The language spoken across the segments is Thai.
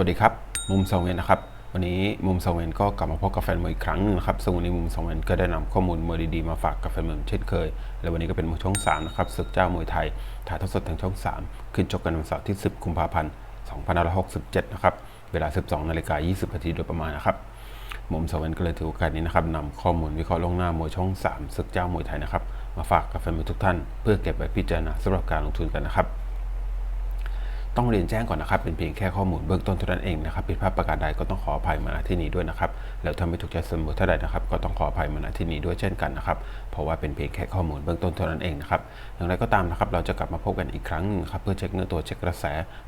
วัสดีครับ มุมสองเวนนะครับ วันนี้มุมสองเวนก็กลับมาพบกับแฟนมวยอีกครั้งหนึงนะครับซึ่งวันนี้มุมสองเวนก็ได้นำข้อมูลมวยดีๆมาฝากกับแฟนมวยเช่นเคย และวันนี้ก็เป็นมวยช่อง3นะครับศึกเจ้ามวยไทย ถ่ายทอดสดทางช่อง 3 ขึ้นชกกันวันเสาร์ที่ 10 กุมภาพันธ์ 2567 นะครับ เวลา 12นาฬิกา20นาทีโดยประมาณนะครับ มุมสองเวนก็เลยถือโอกาสนี้นะครับนำข้อมูลวิเคราะห์ลวงหน้ามวยช่อง3ศึกเจ้ามวยไทยนะครับมาฝากกับแฟนมวยทุกท่าน เพื่อเก็บไว้พิจารณาสำหรับการลงทุนกันนะครับ ต้องเรียนแจ้งก่อนนะครับ เป็นเพียงแค่ข้อมูลเบื้องต้นเท่านั้นเองนะครับผิดพลาดประการใดก็ต้องขออภัยมาณที่นี้ด้วยนะครับแล้วถ้าไม่ถูกใจสมอเท่าใดนะครับ ก็ต้องขออภัยมาณที่นี้ด้วยเช่นกันนะครับ เพราะว่าเป็นเพียงแค่ข้อมูลเบื้องต้นเท่านั้นเองนะครับอย่างไรก็ตามนะครับ เราจะกลับมาพบกันอีกครั้งหนึงครับเพื่อเช็คเนื้อตัวเช็คกระแส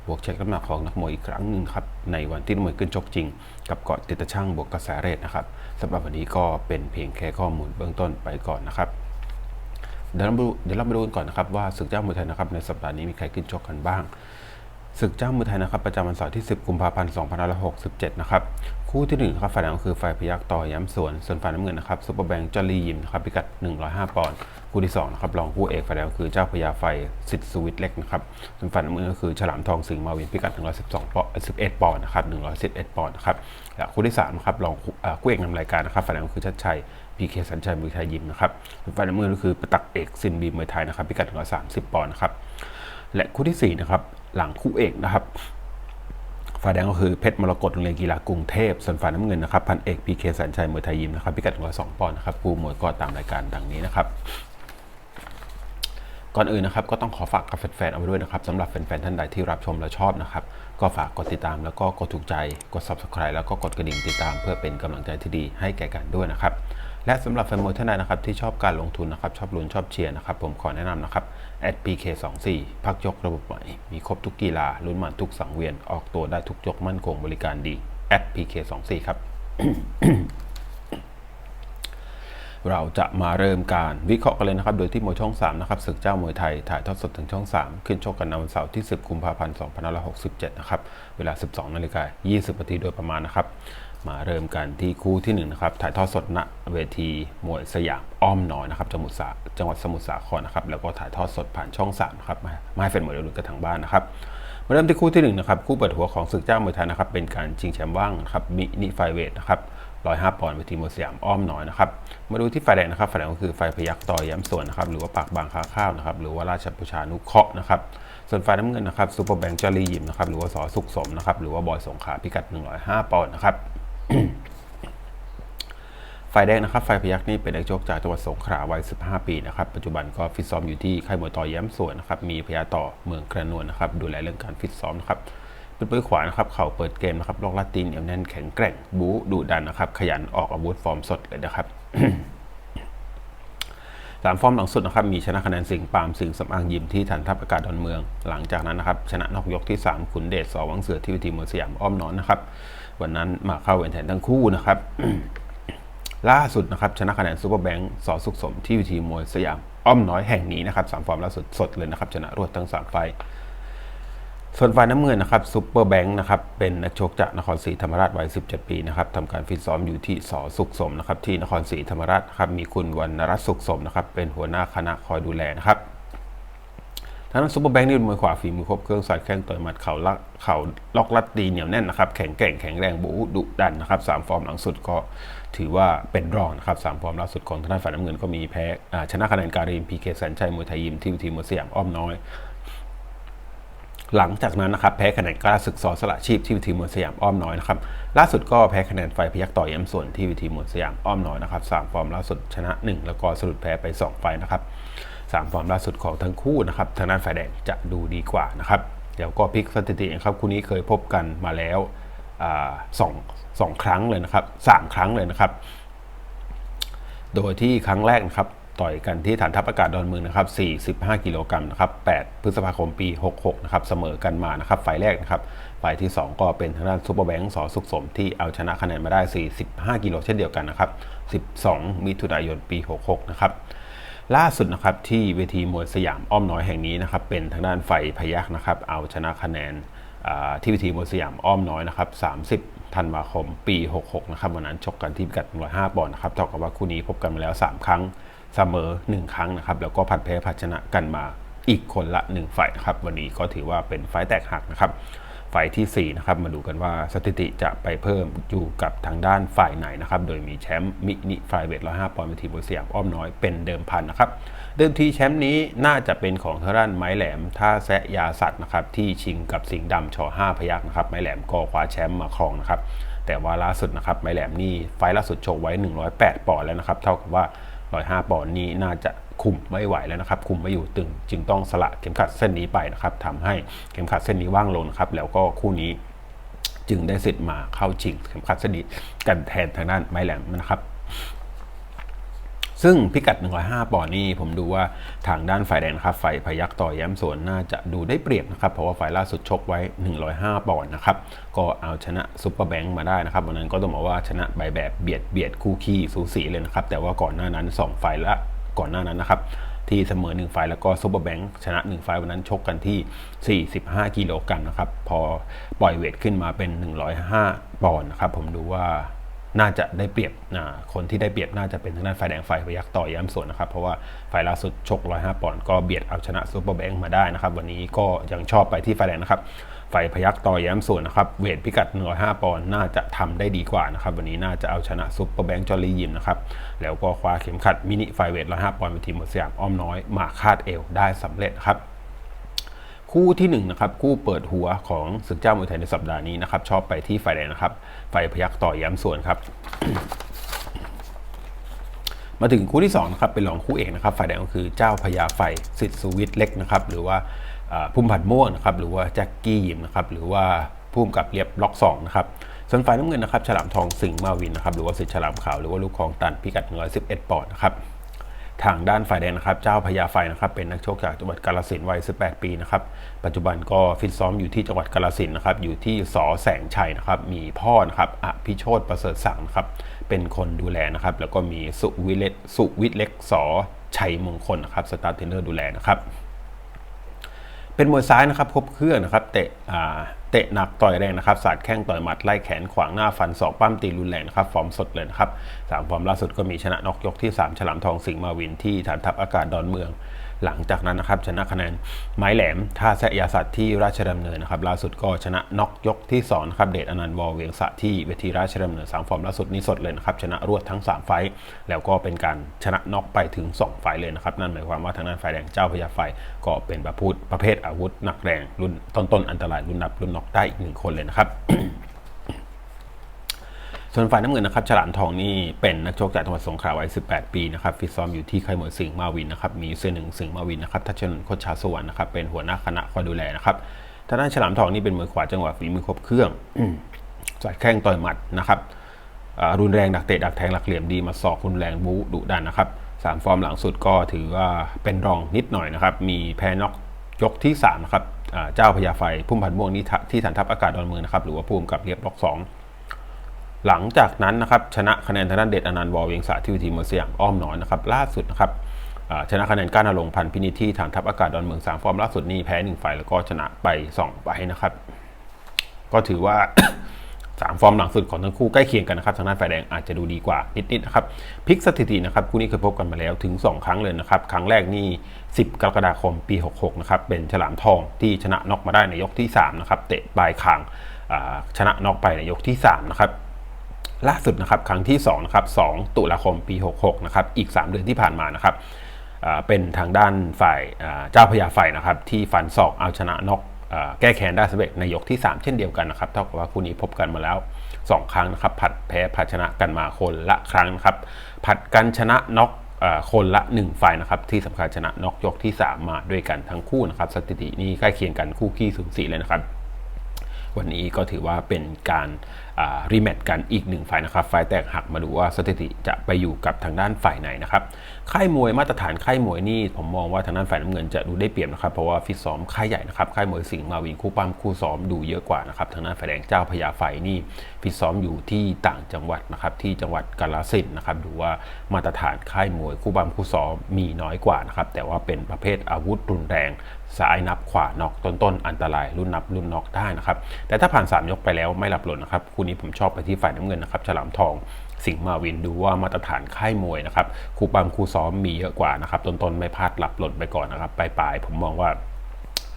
บวกเช็คน้ำหนักของนักมวยอีกครั้งหนึ่งครับในวันที่นักมวยขึ้นชกจริง กับเกาะติดตะช่างบวกกระแสเรทนะครับสำหรับวันนี้ก็เป็นเพียงแค่ข้อมูลเบื้องต้นไปก่อนนะครับเดี๋ยวเรามาดูเดี๋ยวเรามาดูกันก่อนนะครับว่าศึกเจ้ามวยไทยนะครับในสัปดาห์นี้มีใครขึ้นชกกันบ้าง ศึกเจ้ามวยไทยนะครับประจำวันเสาร์ที่ 10 กุมภาพันธ์2567 นะครับ คู่ที่ 1 ครับฝ่ายแดงก็คือฝ่ายพยักต่อย้ำสวน ส่วนฝ่ายน้ำเงินนะครับซุปเปอร์แบงค์จอลียิมนะครับพิกัด 105 ปอนด์คู่ที่2นะครับรองคู่เอกฝ่ายแดงก็คือเจ้าพญาไฟสิทธิ์สวิตเล็กนะครับส่วนฝ่ายน้ำเงินก็คือฉลามทองสิงห์มาวินพิกัด 112ปอนด์11 ปอนด์นะครับ111 ปอนด์นะครับและคู่ที่3นะครับรองคู่เอกนำรายการนะครับฝ่ายแดงก็คือชัดชัยพีเคสัญชัยมวยไทยยิมนะครับส่วนฝ่ายน้ำเงินก็คือประตักเอกซินบีมวยไทยนะครับพิกัด 130 ปอนด์นะครับและคู่ที่4นะครับ หลังคู่เอกนะครับฝ่ายแดงก็คือเพชรมรกตโรงเรียนกีฬากรุงเทพส่วนฝ่ายน้ำเงินนะครับพันเอกพีเคสัญชัยมวยไทยยิมนะครับพิกัด102ปอนด์นะครับคู่มวยก็ตามรายการดังนี้นะครับก่อนอื่นนะครับก็ต้องขอฝากกับแฟนๆเอาไว้ด้วยนะครับสำหรับแฟนๆท่านใดที่รับชมและชอบนะครับ ก็ฝากกดติดตามแล้วก็กดถูกใจกด subscribe แล้วก็กดกระดิ่งติดตาม เพื่อเป็นกำลังใจที่ดีให้แก่กันด้วยนะครับ และสำหรับแฟนมวยท่านใดนะครับที่ชอบการลงทุนนะครับชอบลุ้นชอบเชียร์นะครับผมขอแนะนำนะครับ @pk24 พักยกระบบใหม่มีครบทุกกีฬาลุ้นมันทุกสังเวียนออกตัวได้ทุกยกมั่นคงบริการดี @pk24 ครับ เราจะมาเริ่มการวิเคราะห์กันเลยนะครับ โดยที่มวยช่อง 3 นะครับศึกเจ้ามวยไทย ถ่ายทอดสดถึงช่อง 3 ขึ้นชกกันในวันเสาร์ที่ 10 กุมภาพันธ์ 2567 นะครับ เวลา 12 นาฬิกา20นาทีโดยประมาณนะครับ มาเริ่มกันที่คู่ที่1นะครับถ่ายทอดสดณเวทีมวยสยามอ้อมน้อยนะครับจังหวัดสาจังหวัดสมุทรสาครนะครับแล้วก็ถ่ายทอดสดผ่านช่อง3นะครับมามาให้แฟนมวยได้ลุ้นกันทางบ้านนะครับมาเริ่มที่คู่ที่1นะครับคู่เปิดหัวของศึกเจ้ามวยไทยนะครับเป็นการชิงแชมป์ว่างครับมินิไฟเวทนะครับ105ปอนด์เวทีมวยสยามอ้อมน้อยนะครับมาดูที่ฝ่ายแดงนะครับฝ่ายแดงก็คือฝ่ายพยักต่อย้ำสวนนะครับหรือว่าปากบางคาข้าวนะครับหรือว่าราชประชานุเคราะห์นะครับส่วนฝ่ายน้ำเงินนะครับซูเปอร์แบงค์จอรียิมนะครับหรือว่าสอสุขสมนะครับหรือว่าบอยสงขาพิกัด 105 ปอนด์นะครับ ฝ่ายแดงนะครับฝ่ายพยักนี่เป็นนักชกจากจังหวัดสงขลาวัย 15 ปีนะครับ ปัจจุบันก็ฟิตซ้อมอยู่ที่ค่ายมวยต่อแย้มสวนนะครับ มีพยาต่อเมืองกระนวลนะครับ ดูแลเรื่องการฟิตซ้อมนะครับ เป็นปื้อขวานะครับ เข่าเปิดเกมนะครับ ลอกลาตีนเหนียวแน่นแข็งแกร่ง บู๊ดุดันนะครับ ขยันออกอาวุธฟอร์มสดเลยนะครับสามฟอร์มหลังสุดนะครับ มีชนะคะแนนสิงปามสิงสำอางยิมที่ฐานทัพอากาศดอนเมือง หลังจากนั้นนะครับ ชนะนอกยกที่ 3 ขุนเดชสอวังเสือที่เวทีมวยสยามอ้อมน้อยนะครับ วันนั้นมาเข้าเวรแทนทั้งคู่นะครับ ล่าสุดนะครับ ชนะคะแนนซูเปอร์แบงค์สอสุขสมที่วิธีมวยสยาม อ้อมน้อยแห่งนี้นะครับสามฟอร์มล่าสุดสดเลยนะครับ ชนะรวดทั้ง3ไฟส่วนฝ่ายน้ำเงินนะครับซูเปอร์แบงค์นะครับเป็นนักชกจากนครศรีธรรมราชวัย 17 ปีนะครับทำการฟิตซ้อมอยู่ที่สอสุขสมนะครับที่นครศรีธรรมราชครับมีคุณวรรณรัตน์สุขสมนะครับเป็นหัวหน้าคณะคอยดูแลนะครับ ทางด้นซูเปอร์แบงค์นี่เป็นมวยขวาฝีมือครบเครื่องสายแข้งต่อยหมัดเข่าลักเข่าล็อกลัดตีเหนียวแน่นนะครับ แข็งแกร่งแข็งแรงบูดุดันนะครับสามฟอร์มหลังสุดก็ถือว่าเป็นรองนะครับสามฟอร์มล่าสุดของทางด้านฝ่ายน้ำเงินก็มีแพ้ชนะคะแนนการีมพีเคแสนชัยมวยไทยยิมที่ทีมมวยสยามอ้อมน้อย หลังจากนั้นนะครับแพ้คะแนนกล้าศึกสอสละชีพที่วิธีมวยสยามอ้อมน้อยนะครับล่าสุดก็แพ้คะแนนไฟพยักต่อเยี่ยมส่วนที่วิธีมวยสยามอ้อมน้อยนะครับสามฟอร์มล่าสุดชนะ 1 แล้วก็สะดุดแพ้ไป 2 ไฟนะครับ สามฟอร์มล่าสุดของทั้งคู่นะครับทางด้านฝ่ายแดงจะดูดีกว่านะครับเดี๋ยวก็พลิกสถิตินะครับคู่นี้เคยพบกันมาแล้วอสองสองครั้งเลยนะครับสามครั้งเลยนะครับ โดยที่ครั้งแรกนะครับต่อยกันที่ฐานทัพอากาศดอนเมืองนะครับ 45 กิโลกรัมนะครับ 8 พฤษภาคมปี 66 นะครับ เสมอกันมานะครับไฟล์แรกนะครับไฟล์ที่ 2 ก็เป็นทางด้านซูเปอร์แบงค์สอสุขสม ที่เอาชนะคะแนนมาได้ 45 กิโลเช่นเดียวกันนะครับ 12 มิถุนายนปี 66 นะครับ ล่าสุดนะครับที่เวทีมวยสยามอ้อมน้อยแห่งนี้นะครับเป็นทางด้านไฟพยักนะครับเอาชนะคะแนนที่เวทีมวยสยามอ้อมน้อยนะครับ30ธันวาคมปี 66นะครับวันนั้นชกกันที่พิกัด105ปอนด์นะครับเท่ากับว่าคู่นี้พบกันมาแล้ว 3 ครั้งเสมอ 1 ครั้งนะครับแล้วก็ผัดแพ้ผัดชนะกันมาอีกคนละ 1 ฝ่ายนะครับวันนี้ก็ถือว่าเป็นฝ่ายแตกหักนะครับ ไฟที่ 4 นะครับ มาดูกันว่าสถิติจะไปเพิ่มอยู่กับทางด้านฝ่ายไหนนะครับ โดยมีแชมป์มินิไฟเวท105ปอนด์เป็นทีบริสยามอ้อมน้อยเป็นเดิมพันนะครับ เดิมทีแชมป์นี้น่าจะเป็นของทางด้านไม้แหลมท่าแซะยาสัตว์นะครับที่ชิงกับสิงห์ดำชอ5พยักนะครับไม้แหลมก็คว้าแชมป์มาครองนะครับแต่ว่าล่าสุดนะครับไม้แหลมนี่ไฟล์ล่าสุดโชกไว้ 108 ปอนด์แล้วนะครับเท่ากับว่า 105 ปอนด์นี้น่าจะ คุมไม่ไหวแล้วนะครับ คุมไม่อยู่ตึงจึงต้องสละเข็มขัดเส้นนี้ไปนะครับทำให้เข็มขัดเส้นนี้ว่างลงนะครับ แล้วก็คู่นี้จึงได้สิทธิ์มาเข้าชิงเข็มขัดเส้นนี้กันแทนทางด้านไม้แหลมนะครับซึ่งพิกัด 105 ปอนด์นี่ผมดูว่าทางด้านฝ่ายแดงครับฝ่ายพยักต่อแย้มสวนน่าจะดูได้เปรียบนะครับ เพราะว่าฝ่ายล่าสุดชกไว้ 105 ปอนด์นะครับ ก็เอาชนะซุปเปอร์แบงค์มาได้นะครับ วันนั้นก็ต้องบอกว่าชนะใบแบบเบียดเบียดคู่ขี้สูสีเลยนะครับ แต่ว่าก่อนหน้านั้น 2 ฝ่ายละ ก่อนหน้านั้นนะครับ ที่เสมอ 1 ไฟล์แล้วก็ซุปเปอร์แบงค์ชนะ 1 ไฟล์วันนั้นชกกันที่ 45 กิโลกรัมนะครับ พอปล่อยเวทขึ้นมาเป็น 105 ปอนด์นะครับ ผมดูว่าน่าจะได้เปรียบนะคนที่ได้เปรียบน่าจะเป็นทางด้านฝ่ายแดงฝ่ายพยักต่อย้ำสวนนะครับ เพราะว่าฝ่ายล่าสุดชก 105 ปอนด์ก็เบียดเอาชนะซุปเปอร์แบงค์มาได้นะครับ วันนี้ก็ยังชอบไปที่ฝ่ายแดงนะครับ ฝ่ายพยักต่อแย้มส่วนนะครับ เวทพิกัด 105 ปอนด์น่าจะทำได้ดีกว่านะครับ วันนี้น่าจะเอาชนะซุปเปอร์แบงค์จอรียิมนะครับ แล้วก็คว้าเข็มขัดมินิไฟเวท 105 ปอนด์เป็นทีมหมดสยามอ้อมน้อยมาคาดเอวได้สำเร็จครับคู่ที่1นงนะครับคู่เปิดหัวของศึกเจ้ามวยไทยในสัปดาห์นี้นะครับชอบไปที่ฝ่ายแดงนะครับฝ่ายพยักต่อแย้มส่วนครับ มาถึงคู่ที่2นะครับเป็นรองคู่เอกนะครับฝ่ายแดงก็คือเจ้าพญาไฟสิทธิสุวิทย์เล็กนะครับหรือว่า พุ่มผัดม่วงนะครับหรือว่าแจ็คกี้ยิมนะครับหรือว่าพุ่มกับเรียบล็อก2นะครับส่วนฝ่ายน้ำเงินนะครับฉลามทองสิงห์มาวินนะครับหรือว่าสิทธิฉลามขาวหรือว่าลูกคลองตันพิกัด 111 ปอนด์นะครับทางด้านฝ่ายแดงนะครับ เจ้าพญาไฟนะครับเป็นนักโชกจากจังหวัดกาฬสินวัย 18 ปีนะครับปัจจุบันก็ฟิตซ้อมอยู่ที่จังหวัดกาฬสินนะครับอยู่ที่สอแสงชัยนะครับมีพ่อนะครับอภิโชตประเสริฐสังนะครับเป็นคนดูแลนะครับแล้วก็มีสุวิเลสุวิเล็กสอชัยมงคลนะครับสตาร์เทนเนอร์ดูแลนะครับ เป็นมวยซ้ายนะครับครบเครื่องนะครับเตะเตะหนักต่อยแรงนะครับสาดแข้งต่อยหมัดไล่แขนขวางหน้าฟันศอกปั้มตีรุนแรงนะครับฟอร์มสดเลยนะครับสามฟอร์มล่าสุดก็มีชนะนอกยกที่ 3 ฉลามทองสิงห์มาวินที่ฐานทัพอากาศดอนเมือง หลังจากนั้นนะครับชนะคะแนนไม้แหลมท่าแซยาสัตว์ที่ราชดำเนินนะครับล่าสุดก็ชนะน็อกยกที่2นะครับเดชอนันต์วอเวียงสะที่เวทีราชดำเนินสามฟอร์มล่าสุดนี้สดเลยนะครับชนะรวดทั้ง 3 ไฟแล้วก็เป็นการชนะน็อกไปถึง 2 ไฟเลยนะครับนั่นหมายความว่าทางด้านฝ่ายแดงเจ้าพญาไฟก็เป็นประพูดประเภทอาวุธหนักแรงรุ่นต้นๆอันตรายรุ่นนับรุ่นน็อกได้อีกหนึ่งคนเลยนะครับ ส่วนฝ่ายน้ำเงินนะครับฉลามทองนี่เป็นนักชกจากจังหวัดสงขลาวัย 18 ปีนะครับฟิตซ้อมอยู่ที่ค่ายมวยสิงห์มาวินนะครับมีเสื้อหนึ่งสิงห์มาวินนะครับทัชนนโคชาสวรรค์นะครับเป็นหัวหน้าคณะคอยดูแลนะครับทางด้านฉลามทองนี่เป็นมวยขวาจังหวะฝีมือครบเครื่องจัดแข้งต่อยหมัดนะครับรุนแรงดักเตะดักแทงหลักเหลี่ยมดีมาสอกรุนแรงบูดุดันนะครับสามฟอร์มหลังสุดก็ถือว่าเป็นรองนิดหน่อยนะครับมีแพ้น็อกยกที่3นะครับเจ้าพญาไฟพุ่มพันม่วงนี่ที่ฐานทัพอากาศดอนเมืองนะครับหรือว่าพุ่มกับเรียบล็อก2 หลังจากนั้นนะครับชนะคะแนนทางด้านเดชอนันต์วอลเวียงสาที่วิธีมอสยามอ้อมน้อยนะครับล่าสุดนะครับชนะคะแนนก้านอลงพันพินิที่ฐานทัพอากาศดอนเมือง3ฟอร์มล่าสุดนี้แพ้1ไฟแล้วก็ชนะไป2ไปนะครับ ก็ถือว่า3ฟอร์มหลังสุดของทั้งคู่ใกล้เคียงกันนะครับทางด้านฝ่ายแดงอาจจะดูดีกว่านิดๆนะครับพลิกสถิตินะครับคู่นี้เคยพบกันมาแล้วถึง 2 ครั้งเลยนะครับ ครั้งแรกนี่ 10 กรกฎาคมปี 66 นะครับ เป็นฉลามทองที่ชนะน็อกมาได้ในยกที่ 3 นะครับ เตะปลายคางชนะน็อกไปในยกที่ 3 นะครับ ล่าสุดนะครับครั้งที่2นะครับ2ตุลาคมปี 66นะครับอีก 3 เดือนที่ผ่านมานะครับเป็นทางด้านฝ่ายเจ้าพญาไฟนะครับที่ฟันศอกเอาชนะนกแก้แค้นได้สำเร็จในยกที่ 3 เช่นเดียวกันนะครับเท่ากับว่าคู่นี้พบกันมาแล้ว 2 ครั้งนะครับผัดแพ้ผัดชนะกันมาคนละครั้งนะครับผัดกันชนะน็อกคนละ 1 ไฟนะครับที่สำคัญชนะน็อกยกที่ 3 มาด้วยกันทั้งคู่นะครับสถิตินี้ใกล้เคียงกันคู่ขี้สูสีเลยนะครับ วันนี้ก็ถือว่าเป็นการ รีแมตช์กันอีกหนึ่งฝ่ายนะครับ ฝ่ายแตกหักมาดูว่าสถิติจะไปอยู่กับทางด้านฝ่ายไหนนะครับ ค่ายมวยมาตรฐานค่ายมวยนี่ผมมองว่าทางด้านฝ่ายน้ำเงินจะดูได้เปรียบนะครับ เพราะว่าฟิตซ้อมค่ายใหญ่นะครับ ค่ายมวยสิงห์มาวินคู่ปั้มคู่ซ้อมดูเยอะกว่านะครับ ทางด้านฝ่ายแดงเจ้าพญาไฟนี่ฟิตซ้อมอยู่ที่ต่างจังหวัดนะครับ ที่จังหวัดกาฬสินธุ์นะครับ ดูว่ามาตรฐานค่ายมวยคู่ปั้มคู่ซ้อมมีน้อยกว่านะครับ แต่ว่าเป็นประเภทอาวุธรุนแรง ซ้ายนับขวานอกต้นๆอันตรายรุ่นนับรุ่นนอกได้นะครับ แต่ถ้าผ่าน 3 ยกไปแล้วไม่หลับหล่นนะครับคู่นี้ผมชอบไปที่ฝ่ายน้ำเงินนะครับฉลามทองสิงห์มาวินดูว่ามาตรฐานค่ายมวยนะครับครูปั้มครูซ้อมมีเยอะกว่านะครับต้นๆไม่พลาดหลับหล่นไปก่อนนะครับปลายๆผมมองว่า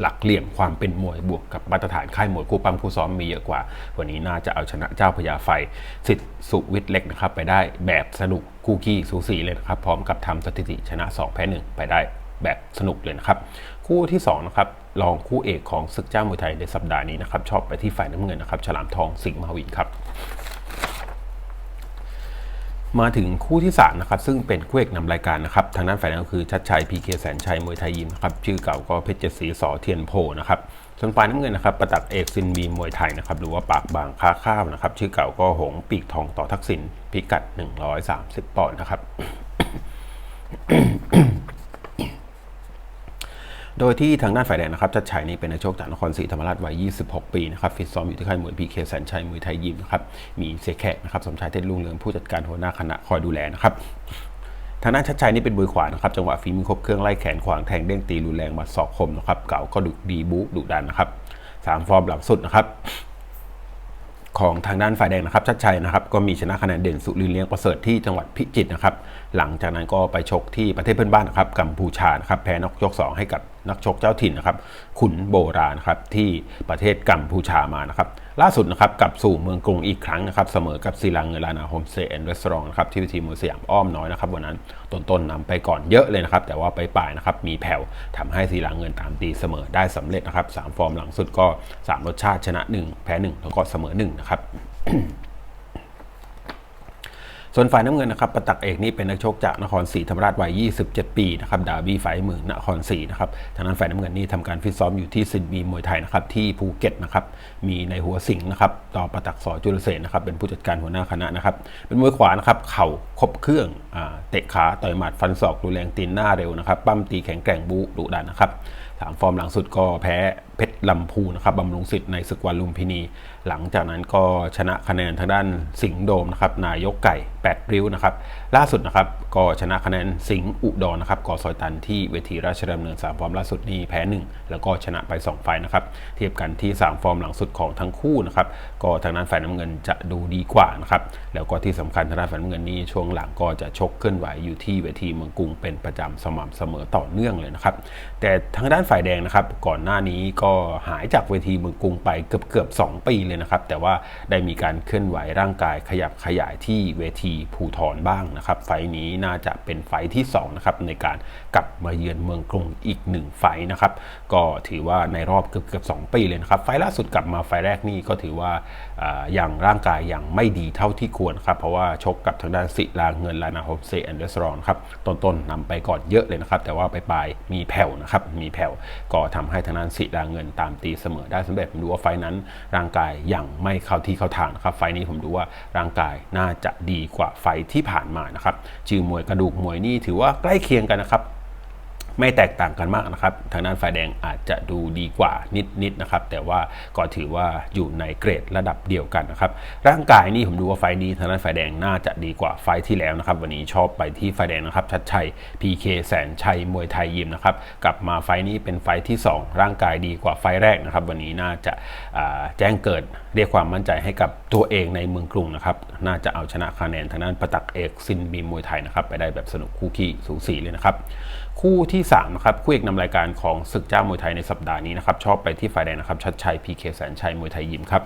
หลักเหลี่ยมความเป็นมวยบวกกับมาตรฐานค่ายมวยคู่ปั้มคู่ซ้อมมีเยอะกว่า วันนี้น่าจะเอาชนะเจ้าพญาไฟสิทธิ์สุวิทย์เล็กนะครับ ไปได้แบบสนุกคู่ขี้สูสีเลยนะครับ พร้อมกับทำสถิติชนะ 2 แพ้ 1 ไปได้แบบสนุกเลยนะครับ คู่ที่2นะครับรองคู่เอกของศึกเจ้ามวยไทยในสัปดาห์นี้นะครับชอบไปที่ฝ่ายน้ำเงินนะครับฉลามทองสิงห์มหาวินครับ มาถึงคู่ที่3นะครับซึ่งเป็นคู่เอกนำรายการนะครับทางด้านฝ่ายนั้นก็คือชัดชัยพีเคแสนชัยมวยไทยยิมนะครับชื่อเก่าก็เพชรเจดศรีสอเทียนโพนะครับส่วนฝ่ายน้ำเงินนะครับประตักเอกซินบีมวยไทยนะครับหรือว่าปากบางค้าข้าวนะครับชื่อเก่าก็หงปีกทองต่อทักษิณพิกัด 130ปอนด์นะครับ โดยที่ทางด้านฝ่ายแดงนะครับชัดชัยนี่เป็นนักชกจากนครศรีธรรมราชวัย 26 ปีนะครับฟิตซ้อมอยู่ที่ค่ายมวยพีเคแสนชัยมวยไทยยิมนะครับมีเสียแขกนะครับสมชายเทศลุงเรืองผู้จัดการหัวหน้าคณะคอยดูแลนะครับทางด้านชัดชัยนี่เป็นมือขวานะครับจังหวะฝีมือครบเครื่องไล่แขนขวางแทงเด้งตีรุนแรงมาสอกคมนะครับเก่าก็ดุดีบูดุดันนะครับสามฟอร์มหลังสุดนะครับของทางด้านฝ่ายแดงนะครับชัดชัยนะครับก็มีชนะคะแนนเด่นสุรินเลี้ยงประเสริฐที่จังหวัดพิจิตรนะครับหลังจากนั้นก็ไปชกที่ประเทศเพื่อนบ้านนะครับกัมพูชานะครับแพ้นักชก2 ให้กับ นักชกเจ้าถิ่นนะครับ ขุนโบราณนะครับที่ประเทศกัมพูชามานะครับ ล่าสุดนะครับกลับสู่เมืองกรุงอีกครั้งนะครับ เสมอกับศิลังเงลานาโฮมเตย์แอนด์รีสอร์ทนะครับที่วิธีมวยสยามอ้อมน้อยนะครับวันนั้นต้นๆนำไปก่อนเยอะเลยนะครับ แต่ว่าไปปลายๆนะครับมีแผ่วทำให้ศิลังเงินตามตีเสมอได้สำเร็จนะครับสามฟอร์มหลังสุดก็สามรสชาติชนะ 1 แพ้1แล้วก็เสมอ1นะครับ ส่วนฝ่ายน้ำเงินนะครับประตักเอกนี่เป็นนักชกจากนครศรีธรรมราชวัย 27 ปีนะครับดาบี้ไฟเมือนครศรีนะครับทางนั้นฝ่ายน้ำเงินนี่ทำการฟิตซ้อมอยู่ที่ซินบีมวยไทยนะครับที่ภูเก็ตนะครับมีในหัวสิงห์นะครับต่อประตักสอจุลเสนนะครับเป็นผู้จัดการหัวหน้าคณะนะครับเป็นมวยขวานะครับเข่าครบเครื่องอ่าเตะขาต่อยหมัดฟันศอกรุนแรงตีนหน้าเร็วนะครับปั้มตีแข็งแกร่งบูดุดันนะครับสามฟอร์มหลังสุดก็แพ้เพชรลำพูนะครับบำรุงสิทธิ์ในศึกวันลุมพินี หลังจากนั้นก็ชนะคะแนนทางด้านสิงห์โดมนะครับนายกไก่ 8 ริ้วนะครับล่าสุดนะครับก็ชนะคะแนนสิงห์อุดรนะครับก่อซอยตันที่เวทีราชดำเนิน3ฟอร์มล่าสุดนี้แพ้ 1 แล้วก็ชนะไป 2 ไฟนะครับเทียบกันที่ 3 ฟอร์มหลังสุดของทั้งคู่นะครับก็ทางด้านฝ่ายน้ำเงินจะดูดีกว่านะครับแล้วก็ที่สำคัญทางด้านฝ่ายน้ำเงินนี่ช่วงหลังก็จะชกเคลื่อนไหวอยู่ที่เวทีเมืองกรุงเป็นประจำสม่ำเสมอต่อเนื่องเลยนะครับแต่ทางด้านฝ่ายแดงนะครับก่อนหน้านี้ก็หายจากเวทีเมืองกรุงไปเกือบเกือบ2ปีเลยนะครับ แต่ว่าได้มีการเคลื่อนไหวร่างกายขยับขยายที่เวทีภูทรบ้างนะครับ ไฟนี้น่าจะเป็นไฟที่2นะครับในการกลับมาเยือนเมืองกรุงอีก 1 ไฟนะครับ ก็ถือว่าในรอบเกือบเกือบ2ปีเลยนะครับ ไฟล่าสุดกลับมาไฟแรกนี่ก็ถือว่าอย่างร่างกายยังไม่ดีเท่าที่ควรครับ เพราะว่าชกกับทางด้านศิลาเงินลานาโฮเซแอนเดอร์สรอนครับต้นๆนำไปก่อนเยอะเลยนะครับ แต่ว่าไปปลายๆมีแผ่วนะครับมีแผ่วก็ทำให้ทางด้านศิลาเงินตามตีเสมอได้สำเร็จดูว่าไฟนั้นร่างกายยังไม่เข้าที่เข้าทางนะครับ ไฟนี้ผมดูว่าร่างกายน่าจะดีกว่าไฟที่ผ่านมานะครับ ชื่อมวยกระดูกมวยนี่ถือว่าใกล้เคียงกันนะครับ ไม่แตกต่างกันมากนะครับ ทางด้านฝ่ายแดงอาจจะดูดีกว่านิดๆนะครับ แต่ว่าก็ถือว่าอยู่ในเกรดระดับเดียวกันนะครับ ร่างกายนี่ผมดูว่าไฟนี้ทางด้านฝ่ายแดงน่าจะดีกว่าไฟที่แล้วนะครับ วันนี้ชอบไปที่ฝ่ายแดงนะครับ ชัดชัย PK แสนชัยมวยไทยยิมนะครับ กลับมาไฟนี้เป็นไฟที่ 2 ร่างกายดีกว่าไฟแรกนะครับ วันนี้น่าจะาแจ้งเกิดเรียกความมั่นใจให้กับตัวเองในเมืองกรุงนะครับ น่าจะเอาชนะคะแนนทางด้านประตักเอกซินบีมวยไทยนะครับ ไปได้แบบสนุกคู่ขี้สูสีเลยนะครับ คู่ที่ 3 นะครับ คู่เอกนำรายการของศึกเจ้ามวยไทยในสัปดาห์นี้นะครับ ชอบไปที่ฝ่ายแดงนะครับ ชัดชัยพีเคแสนชัยมวยไทยยิมครับ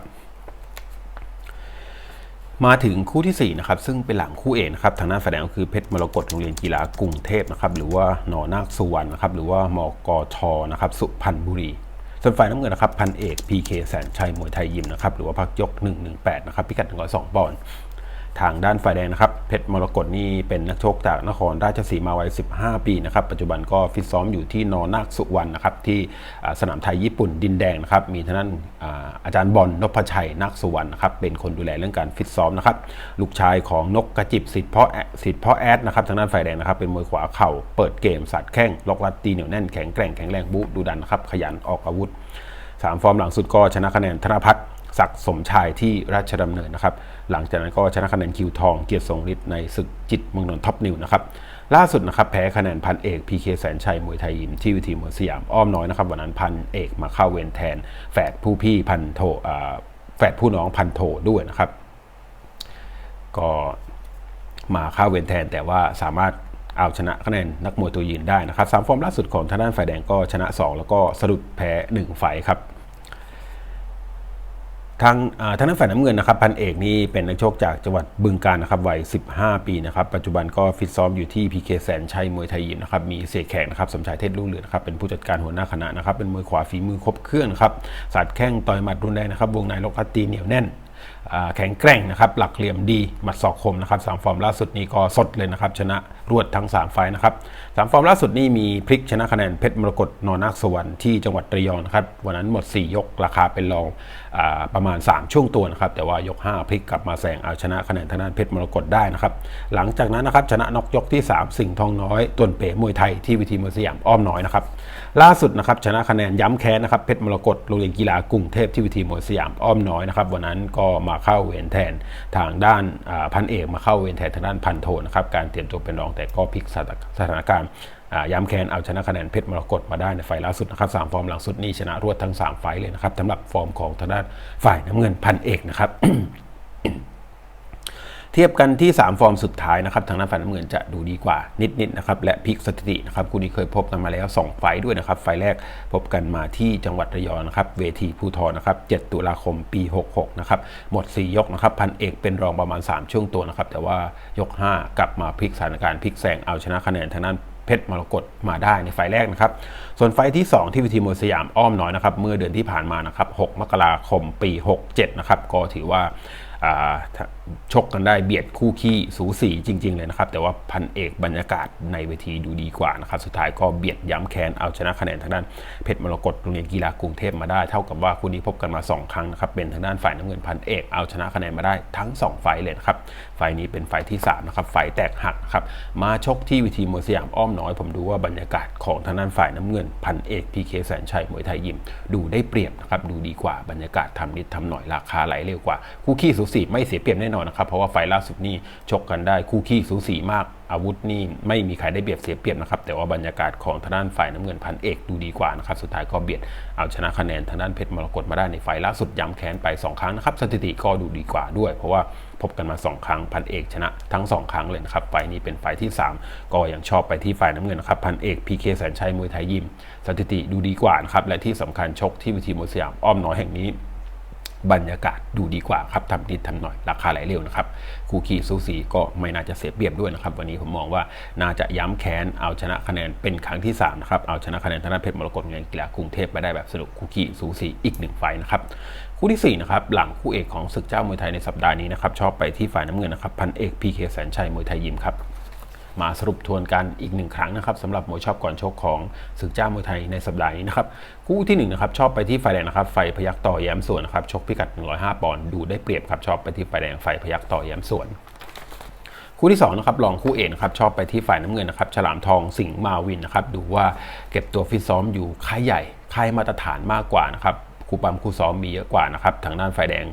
มาถึงคู่ทีสี่4นะครับซึ่งเป็นหลังคู่เอกนะครับทางด้านฝ่ายแดงก็คือเพชรมรกตโรงเรียนกีฬากรุงเทพนะครับหรือว่าหนอนาคสุวรรณนะครับหรือว่ามกทนะครับสุพรรณบุรีส่วนฝ่ายน้ำเงินนะครับพันเอกพีเคแสนชัยมวยไทยยิมนะครับหรือว่าพักยก 118นะครับพิกัด102ปอนด์ ทางด้านฝ่ายแดงนะครับ เพชรมรกตนี่เป็นนักชกจากนครราชสีมาวัย 15 ปีนะครับ ปัจจุบันก็ฟิตซ้อมอยู่ที่นอนาคสุวรรณนะครับ ที่สนามไทยญี่ปุ่นดินแดงนะครับ มีทางด้านอาอาจารย์บอลนพชัยนาคสุวรรณนะครับ เป็นคนดูแลเรื่องการฟิตซ้อมนะครับ ลูกชายของนกกระจิบสิทธิ์พ่อสิทธิ์พ่อแอดนะครับ ทางด้านฝ่ายแดงนะครับ เป็นมวยขวาเข่า เปิดเกมสัดแข้ง ล็อกรัดตีเหนียวแน่น แข็งแกร่ง แข็งแรงบู๊ดูดันนะครับ ขยันออกอาวุธสามฟอร์มหลังสุดก็ชนะคะแนนธนพัฒน์ ศักดิ์สมชายที่ราชดำเนินนะครับ หลังจากนั้นก็ชนะคะแนนคิวทองเกียรติทรงฤทธิ์ในศึกจิตเมืองนนท์ท็อปนิวนะครับล่าสุดนะครับแพ้คะแนนพันเอกพีเคแสนชัยมวยไทยยิมที่วิธีมวยสยามอ้อมน้อยนะครับวันนั้นพันเอกมาเข้าเวรแทน แฝดผู้พี่พันโทแฝดผู้น้องพันโทด้วยนะครับ ก็มาเข้าเวรแทนแต่ว่าสามารถเอาชนะคะแนนนักมวยตัวยืนได้นะครับสามฟอร์มล่าสุดของทางด้านฝ่ายแดงก็ชนะ 2 แล้วก็สะดุดแพ้1ไฟครับ ทางทางด้านฝ่ายน้ำเงินนะครับพันเอกนี่เป็นนักชกจากจังหวัดบึงกาฬนะครับวัย 15 ปีนะครับปัจจุบันก็ฟิตซ้อมอยู่ที่พีเคแสนชัยมวยไทยยิมนะครับมีเสกแขกนะครับสมชายเทศลุ่งเรืองนะครับเป็นผู้จัดการหัวหน้าคณะนะครับเป็นมวยขวาฝีมือครบเครื่องนะครับสาดแข้งต่อยหมัดรุนแรงนะครับวงในลกอัดตีเหนียวแน่น แข็งแกร่งนะครับหลักเหลี่ยมดีหมัดศอกคมนะครับสามฟอร์มล่าสุดนี้ก็สดเลยนะครับชนะรวดทั้ง 3 ไฟนะครับสามฟอร์มล่าสุดนี่มีพลิกชนะคะแนนเพชรมรกตนอนักสวรรค์ที่จังหวัดระยองนะครับวันนั้นหมด 4 ยกราคาเป็นรองอประมาณ 3 ช่วงตัวนะครับแต่ว่ายก 5 พลิกกลับมาแซงเอาชนะคะแนนทางด้านเพชรมรกตได้นะครับหลังจากนั้นนะครับชนะนอกยกที่ 3 สิ่งห์ทองน้อยตวนเป๋มวยไทยที่วิธีมวยสยามอ้อมน้อยนะครับล่าสุดนะครับชนะคะแนนย้ำแค้นนะครับเพชรมรกตโรงเรียนกีฬากรุงเทพที่วิธีมวยสยามอ้อมน้อยนะครับวันนั้นก็มาเข้าเวรแทนทางด้านพันเอกมาเข้าเวรแทนทางด้านพันโทนะครับการเตรียมตัวเป็นรองแต่ก็พลิกสถานการณ์ย้ำแค้นเอาชนะคะแนนเพชรมรกตมาได้ในไฟล์ล่าสุดนะครับสามฟอร์มหลังสุดนี่ชนะรวดทั้ง 3 ไฟเลยนะครับสำหรับฟอร์มของทางด้านฝ่ายน้ำเงินพันเอกนะครับ ทียบกันที่ 3 ฟอร์มสุดท้ายนะครับทางด้านฝ่ายน้ำเงินจะดูดีกว่านิดๆนะครับและพลิกสถิตินะครับคู่นี้เคยพบกันมาแล้ว 2 ไฟด้วยนะครับไฟแรกพบกันมาที่จังหวัดระยองนะครับเวทีภูทรนะครับ7ตุลาคมปี 66นะครับหมด 4 ยกนะครับพันเอกเป็นรองประมาณ 3 ช่วงตัวนะครับแต่ว่ายก 5 กลับมาพลิกสถานการณ์พลิกแซงเอาชนะคะแนนทางด้านเพชรมรกตมาได้ในไฟแรกนะครับ ส่วนไฟที่ 2 ที่วิธีมวยสยามอ้อมน้อยนะครับ เมื่อเดือนที่ผ่านมานะครับ 6 มกราคมปี 67 นะครับ ก็ถือว่า ชกกันได้เบียดคู่ขี้สูสีจริง ๆ เลยนะครับ แต่ว่าพันเอกบรรยากาศในเวทีดูดีกว่านะครับ สุดท้ายก็เบียดย้ำแค้นเอาชนะคะแนนทางด้านเพชรมรกตโรงเรียนกีฬากรุงเทพมาได้เท่ากับว่าคู่นี้พบกันมา 2 ครั้งนะครับ เป็นทางด้านฝ่ายน้ำเงินพันเอกเอาชนะคะแนนมาได้ทั้ง2ไฟล์เลยนะครับไฟล์นี้เป็นไฟล์ที่3นะครับไฟล์แตกหักครับมาชกที่เวิธีมวยสยามอ้อมน้อย ผมดูว่าบรรยากาศของทางด้านฝ่ายน้ำเงินพันเอกพีเคแสนชัยมวยไทยยิมดูได้เปรียบนะครับดูดีกว่าบรรยากาศทำนิดทำหน่อยราคาไหลเร็วกว่าคู่ขี้สูสีไม่เสียเปรียบแน่นอนนะครับเพราะว่าไฟล์ล่าสุดนี่ชกกันได้คู่ขี้สูสีมากอาวุธนี่ไม่มีใครได้เปรียบเสียเปรียบนะครับแต่ว่าบรรยากาศของทางด้านฝ่ายน้ำเงินพันเอกดูดีกว่านะครับสุดท้ายก็เบียดเอาชนะคะแนนทางด้านเพชรมรกตมาได้ในไฟล์ล่าสุดย้ำแค้นไป 2 ครั้งนะครับสถิติก็ดูดีกว่าด้วย เพราะว่าพบกันมา 2 ครั้งพันเอกชนะทั้ง 2 ครั้งเลยนะครับไฟนี้เป็นไฟที่ 3 ก็ยังชอบไปที่ฝ่ายน้ำเงินนะครับพันเอกพีเคแสนชัยมวยไทยยิม สถิติดูดีกว่านะครับและที่สำคัญชกที่วิธีมวยสยามอ้อมน้อยแห่งนี้ บรรยากาศดูดีกว่าครับทำนิดทำหน่อยราคาไหลเร็วนะครับคู่ขี่สูสีก็ไม่น่าจะเสียเปรียบด้วยนะครับ วันนี้ผมมองว่าน่าจะย้ำแค้นเอาชนะคะแนนเป็นครั้งที่3นะครับเอาชนะคะแนนธนาเพชรมรกตเงินกีฬากรุงเทพไปได้แบบสนุกคู่ขี่สูสีอีกหนึ่งไฟนะครับคู่ที่4นะครับหลังคู่เอกของศึกเจ้ามวยไทยในสัปดาห์นี้นะครับชอบไปที่ฝ่ายน้ำเงินนะครับพันเอกพีเคแสนชัยมวยไทยยิมครับ มาสรุปทวนกันอีกหนึ่งครั้งนะครับสำหรับมวยชอบก่อนชกของศึกเจ้ามวยไทยในสัปดาห์นี้นะครับคู่ที่1นงนะครับชอบไปที่ไฟแดงนะครับไฟพยักต่อแย้มส่วนนะครับชกพิกัด 105 ปอนด์ดูได้เปรียบครับชอบไปที่ไฟแดงไฟพยักต่อแย้มส่วนคู่ที่2นะครับรองคู่เอกนะครับชอบไปที่ฝ่ายน้ำเงินนะครับฉลามทองสิงห์มาวินนะครับดูว่าเก็บตัวฟิตซ้อมอยู่ค่ายใหญ่ค่ายมาตรฐานมากกว่านะครับครูปั๊มครูซ้อมมีเยอะกว่านะครับทางด้านฝ่ายแดง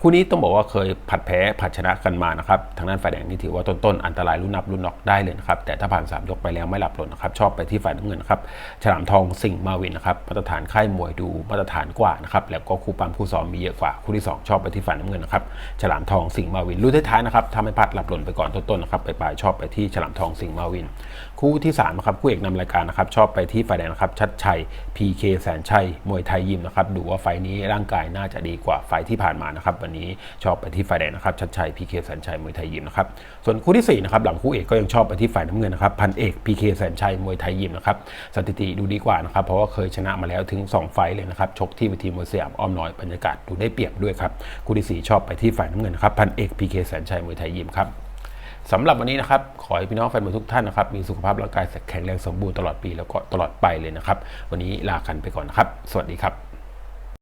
คู่นี้ต้องบอกว่าเคยผัดแพ้ผัดชนะกันมานะครับทางด้านฝ่ายแดงนี่ถือว่าต้นๆอันตรายรุ่นนับรุ่นน็อกได้เลยนะครับแต่ถ้าผ่าน 3 ยกไปแล้วไม่หลับหล่นนะครับชอบไปที่ฝ่ายน้ำเงินนะครับฉลามทองสิงห์มาวินนะครับมาตรฐานค่ายมวยดูมาตรฐานกว่านะครับแล้วก็ครูปั๊มครูซ้อมมีเยอะกว่าคู่ที่ 2 ชอบไปที่ฝ่ายน้ำเงินนะครับฉลามทองสิงห์มาวินรุ่นท้ายๆนะครับถ้าไม่พลาดหลับหล่นไปก่อนต้นๆนะครับไปปลายชอบไปที่ฉลามทองสิงห์มาวิน คู่ที่3นะครับคู่เอกนำรายการนะครับชอบไปที่ฝ่ายแดงนะครับชัดชัย PK แสนชัยมวยไทยยิมนะครับดูว่าไฟนี้ร่างกายน่าจะดีกว่าไฟที่ผ่านมานะครับวันนี้ชอบไปที่ฝ่ายแดงนะครับชัดชัย PK แสนชัยมวยไทยยิมนะครับส่วนคู่ที่4นะครับหลังคู่เอกก็ยังชอบไปที่ฝ่ายน้ำเงินนะครับพันเอก PK แสนชัยมวยไทยยิมนะครับสถิติดูดีกว่านะครับเพราะว่าเคยชนะมาแล้วถึง 2 ไฟเลยนะครับชกที่เวทีมวยสยามอ้อมน้อยบรรยากาศดูได้เปรียบด้วยครับคู่ที่สี่ชอบไปที่ฝ่ายน้ำเงินนะครับพันเอก PK แสนชัยมวยไทยยิมครับสำหรับวันนี้นะครับ ขอให้พี่น้องแฟนมวยทุกท่านนะครับ มีสุขภาพร่างกายแข็งแรงสมบูรณ์ตลอดปีแล้วก็ตลอดไปเลยนะครับ วันนี้ลากันไปก่อนนะครับ สวัสดีครับ